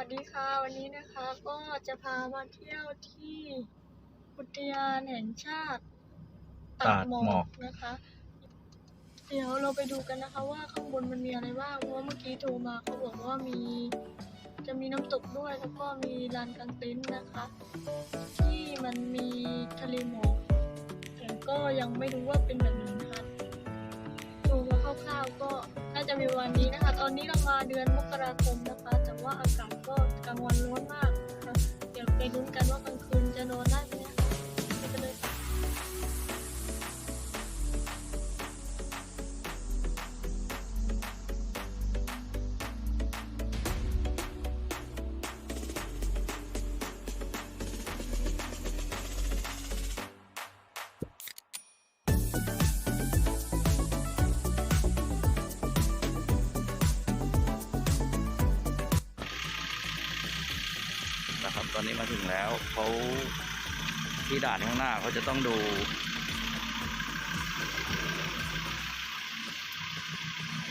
วัสดีค่ะวันนี้นะคะก็จะพามาเที่ยวที่อุทยานแห่งชาติตาดหมอกนะคะ เดี๋ยวเราไปดูกันนะคะว่าข้างบนมันมีอะไรบ้างเพราะว่าเมื่อกี้โทรมาเขาบอกว่ามีจะมีน้ำตกด้วยแล้วก็มีลานกางเต็นท์นะคะ ที่มันมีทะเลหมอกแต่ก็ยังไม่รู้ว่าเป็นแบบไหนนะคะดูมาคร่าวๆก็ น่าจะมีวันนี้นะคะ ตอนนี้เรามาเดือนมกราคมนะคะ แต่ว่าอากาศก็กลางวันร้อนมากนะคะเดี๋ยวไปลุ้นกันว่ากลางคืนจะนอนได้ไหม นะครับ ตอนนี้มาถึงแล้วเขาที่ด่านข้างหน้าเขาจะต้องดู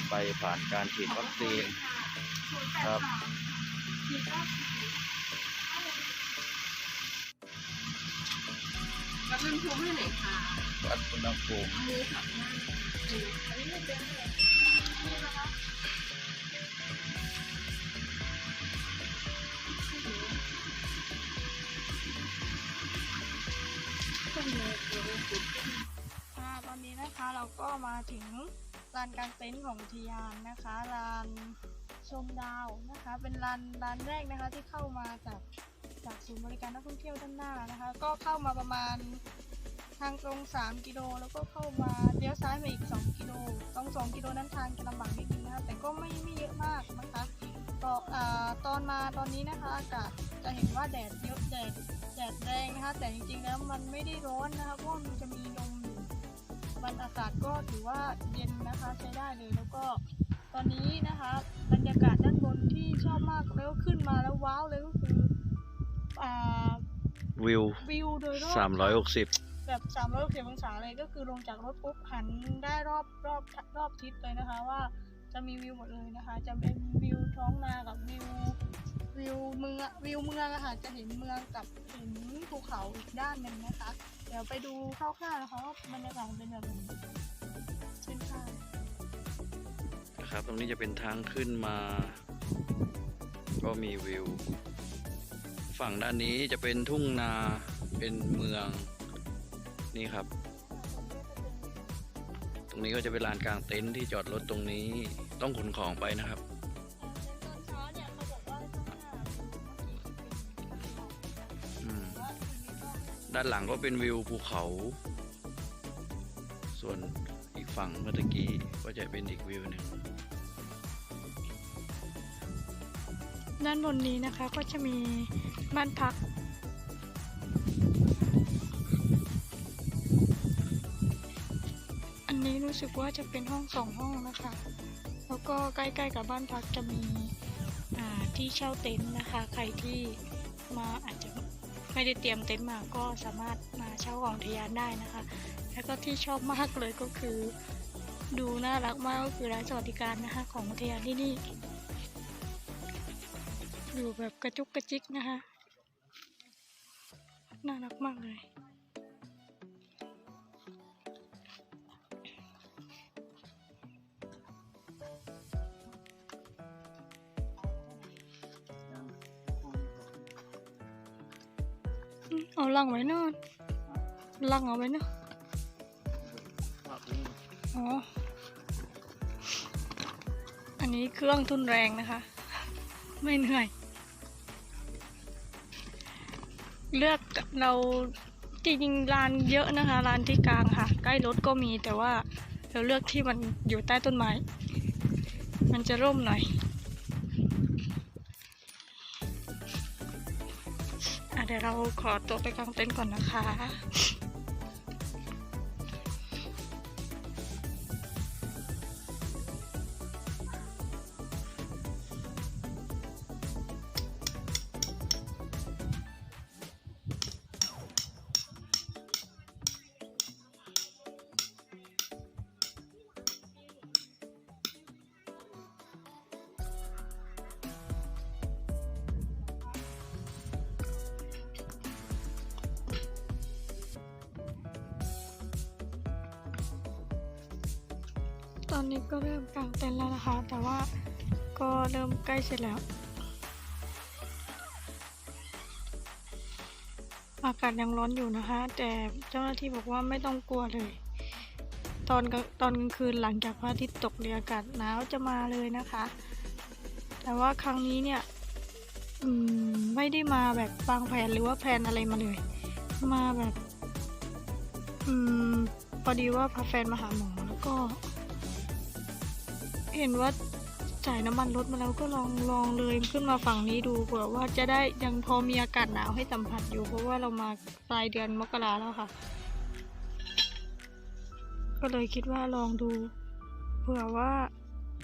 ไปผ่านการฉีดวัคซีนครับวัดอุณหภูมิให้หน่อยค่ะวัดอุณหภูมิอันนี้ค่ะอันนี้ไม่เป็น ค่ะตอนนี้นะคะเราก็มาถึงลานกลางเต็นท์ของอุทยานนะคะลานชมดาวนะคะ เป็นลานลานแรกนะคะที่เข้ามาจากจากศูนย์บริการนักท่องเที่ยวด้านหน้านะคะ ก็เข้ามาประมาณทางตรง 3 กิโลแล้วก็เข้ามาเลี้ยวซ้ายมาอีก 2 กิโลตรง2กิโลนั้นทางจะลำบากนิดนึงนะคะแต่ก็ไม่ไม่เยอะมากนะคะก็อ่าตอนมาตอนนี้นะคะอากาศจะเห็นว่าแดดเยอะแดด แดดแรงนะคะแต่จริงๆแล้วมันไม่ได้ร้อนนะคะเพราะว่ามันจะมีลมอยู่วันอากาศก็ถือว่าเย็นนะคะใช้ได้เลยแล้วก็ตอนนี้นะคะบรรยากาศด้านบนที่ชอบมากแล้วก็ขึ้นมาแล้วว้าวเลยก็คืออ่าวิววิวโดยรอบ360แบบ360องศาเลยก็คือลงจากรถปุ๊บหันได้รอบรอบรอบทิศเลยนะคะว่าจะมีวิวหมดเลยนะคะ จะเป็นวิวท้องนากับวิว วิวเมืองวิวเมืองอะค่ะจะเห็นเมืองกับเห็นภูเขาอีกด้านหนึ่งนะคะ เดี๋ยวไปดูคร่าวๆนะคะว่าบรรยากาศเป็นแบบไหนเช่ค่ะนะครับตรงนี้จะเป็นทางขึ้นมา ก็มีวิว ฝั่งด้านนี้จะเป็นทุ่งนาเป็นเมืองนี่ครับ ตรงนี้ก็จะเป็นลานกลางเต็นท์ที่จอดรถตรงนี้ต้องขนของไปนะครับ ด้านหลังก็เป็นวิวภูเขา ส่วนอีกฝั่งเมื่อกี้ก็จะเป็นอีกวิวหนึ่งด้านบนนี้นะคะก็จะมีบ้านพัก อันนี้รู้สึกว่าจะเป็นห้องสองห้องนะคะ แล้วก็ใกล้ๆกับบ้านพักจะมีที่เช่าเต็นท์นะคะ ใครที่มาอาจจะ ไม่ได้เตรียมเต็นท์มาก็สามารถมาเช่าของทยานได้นะคะ แล้วก็ที่ชอบมากเลยก็คือ ดูน่ารักมากก็คือร้านสวัสดิการนะคะ ของอุทยานที่นี่อยู่แบบกระจุกกระจิกนะคะน่ารักมากเลย เอาลังไว้นอนลังเอาไว้นะอ๋อ อันนี้เครื่องทุนแรงนะคะ ไม่เหนื่อย เลือกเราจริงๆร้านเยอะนะคะร้านที่กลางค่ะ ใกล้รถก็มีแต่ว่าเราเลือกที่มันอยู่ใต้ต้นไม้ มันจะร่มหน่อย ดี๋ยวเราขอตัวไปกางเต็นท์ก่อนนะคะ อนนี้ก็เริ่มกางเต็นท์แล้วนะคะ แต่ว่าก็เริ่มใกล้เสร็จแล้ว อากาศยังร้อนอยู่นะคะ แต่เจ้าหน้าที่บอกว่าไม่ต้องกลัวเลย ตอนกลางตอนกลางคืนหลังจากพระอาทิตย์ตกเนี่ยอากาศหนาวจะมาเลยนะคะ แต่ว่าครั้งนี้เนี่ยไม่ได้มาแบบวางแผนหรือว่าแผนอะไรมาเลย มาแบบ อืมพอดีว่าพาแฟนมาหาหมอแล้วก็ เห็นว่าจ่ายน้ำมันรถมาแล้วก็ลองลองเลยขึ้นมาฝั่งนี้ดูเผื่อว่าจะได้ยังพอมีอากาศหนาวให้สัมผัสอยู่ เพราะว่าเรามาปลายเดือนมกราแล้วค่ะ ก็เลยคิดว่าลองดู เผื่อว่า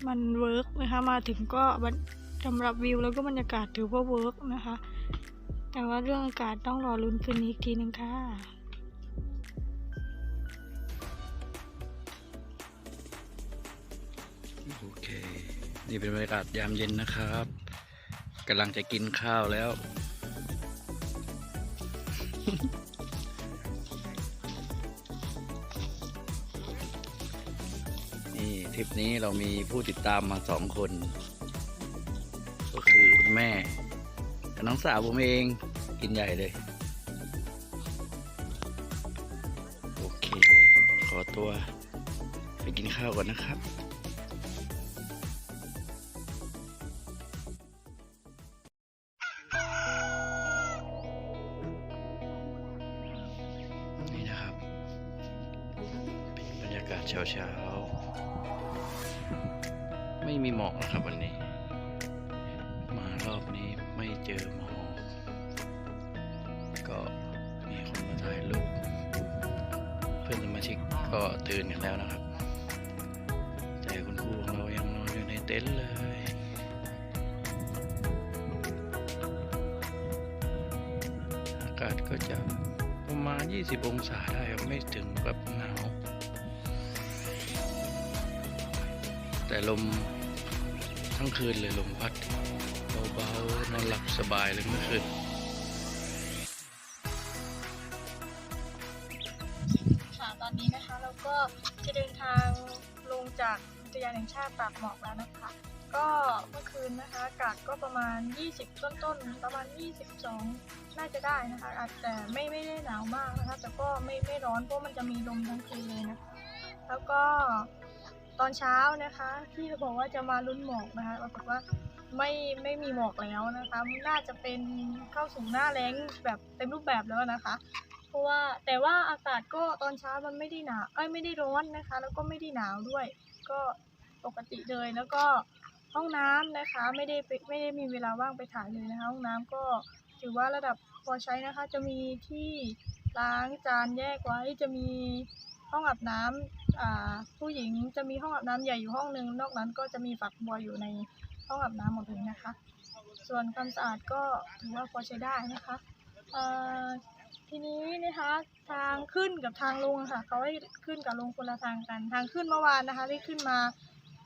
มันเวิร์กนะคะมาถึงก็สำหรับวิวแล้วก็บรรยากาศถือว่าเวิร์กนะคะ แต่ว่าเรื่องอากาศต้องรอลุ้นคืนนี้อีกทีนึงค่ะ นี่เป็นบรรยากาศยามเย็นนะครับกำลังจะกินข้าวแล้ว นี่ทริปนี้เรามีผู้ติดตามมาสองคน ก็คือคุณแม่กับน้องสาวผมเองกินใหญ่เลย โอเค ขอตัวไปกินข้าวก่อนนะครับากาศเช้าๆไม่มีหมอกนะครับวันนี้ มารอบนี้ไม่เจอหมอกก็มีคนมาถ่ายรูปเพื่อนสมาชิกก็ตื่นกันแล้วนะครับ แต่คุณครูของเรายังนอนอยู่ในเต็นท์เลยอากาศก็จะประมาณ 20 องศาได้ครับไม่ถึงกับ แต่ลมทั้งคืนเลยลมพัดเบาๆนอนหลับสบายเลยเมื่อคืนค่ะตอนนี้นะคะเราก็จะเดินทางลงจากอุทยานแห่งชาติปากหมอกแล้วนะคะ ก็เมื่อคืนนะคะอากาศก็ประมาณ 20 ต้นๆ ประมาณ 22 น่าจะได้นะคะ อาจแต่ไม่ไม่ได้หนาวมากนะคะ แต่ก็ไม่ไม่ร้อนเพราะมันจะมีลมทั้งคืนเลยนะคะ แล้วก็ ตอนเช้านะคะที่เราบอกว่าจะมาลุ้นหมอกนะคะปรากฏว่าไม่ไม่มีหมอกแล้วนะคะน่าจะเป็นเข้าสู่หน้าแล้งแบบเต็มรูปแบบแล้วนะคะ เพราะว่าแต่ว่าอากาศก็ตอนเช้ามันไม่ได้หนาวเอ้ยไม่ได้ร้อนนะคะ แล้วก็ไม่ได้หนาวด้วย ก็ปกติเลยแล้วก็ห้องน้ำนะคะไม่ได้ไม่ได้มีเวลาว่างไปถ่ายเลยนะคะห้องน้ำก็ถือว่าระดับพอใช้นะคะ จะมีที่ล้างจานแยกไว้จะมีห้องอาบน้ำอ่า ผู้หญิงจะมีห้องอาบน้ำใหญ่อยู่ห้องหนึ่งนอกนั้นก็จะมีฝักบัวอยู่ในห้องอาบน้ำหมดเลยนะคะ ส่วนความสะอาดก็ถือว่าพอใช้ได้นะคะทีนี้นะคะทางขึ้นกับทางลงค่ะเขาให้ขึ้นกับลงคนละทางกัน ทางขึ้นเมื่อวานนะคะที่ขึ้นมา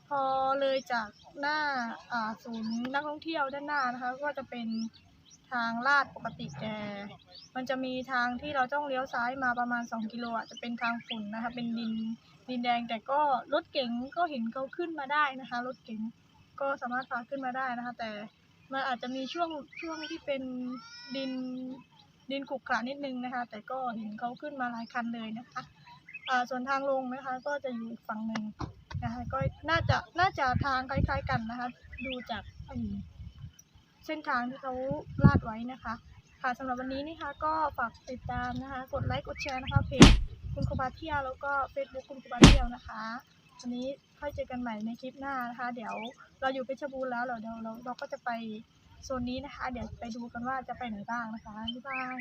พอเลยจากหน้าอ่าศูนย์นักท่องเที่ยวด้านหน้านะคะ ก็จะเป็นทางลาดปกติแต่มันจะมีทางที่เราต้องเลี้ยวซ้ายมาประมาณ 2 กิโลอะจะเป็นทางฝุ่นนะคะเป็นดิน ดินแดงแต่ก็รถเก๋งก็เห็นเขาขึ้นมาได้นะคะรถเก๋งก็สามารถพาขึ้นมาได้นะคะ แต่มันอาจจะมีช่วงช่วงที่เป็นดินดินขรุขระนิดนึงนะคะ แต่ก็เห็นเขาขึ้นมาหลายคันเลยนะคะอ่าส่วนทางลงนะคะก็จะอยู่อีกฝั่งหนึ่งนะคะก็น่าจะน่าจะทางคล้ายๆกันนะคะ ดูจากเส้นทางที่เขาลาดไว้นะคะ ค่ะสำหรับวันนี้นะคะก็ฝากติดตามนะคะ กดไลค์กดแชร์นะคะเพจ คุณครูบาเที่ยวแล้วก็เฟซบุ๊กคุณครูบาเที่ยวนะคะวันนี้ค่อยเจอกันใหม่ในคลิปหน้านะคะ เดี๋ยวเราอยู่เพชรบูรณ์แล้วเดี๋ยวเราเราก็จะไปโซนนี้นะคะ เดี๋ยวไปดูกันว่าจะไปไหนบ้างนะคะบ๊ายบาย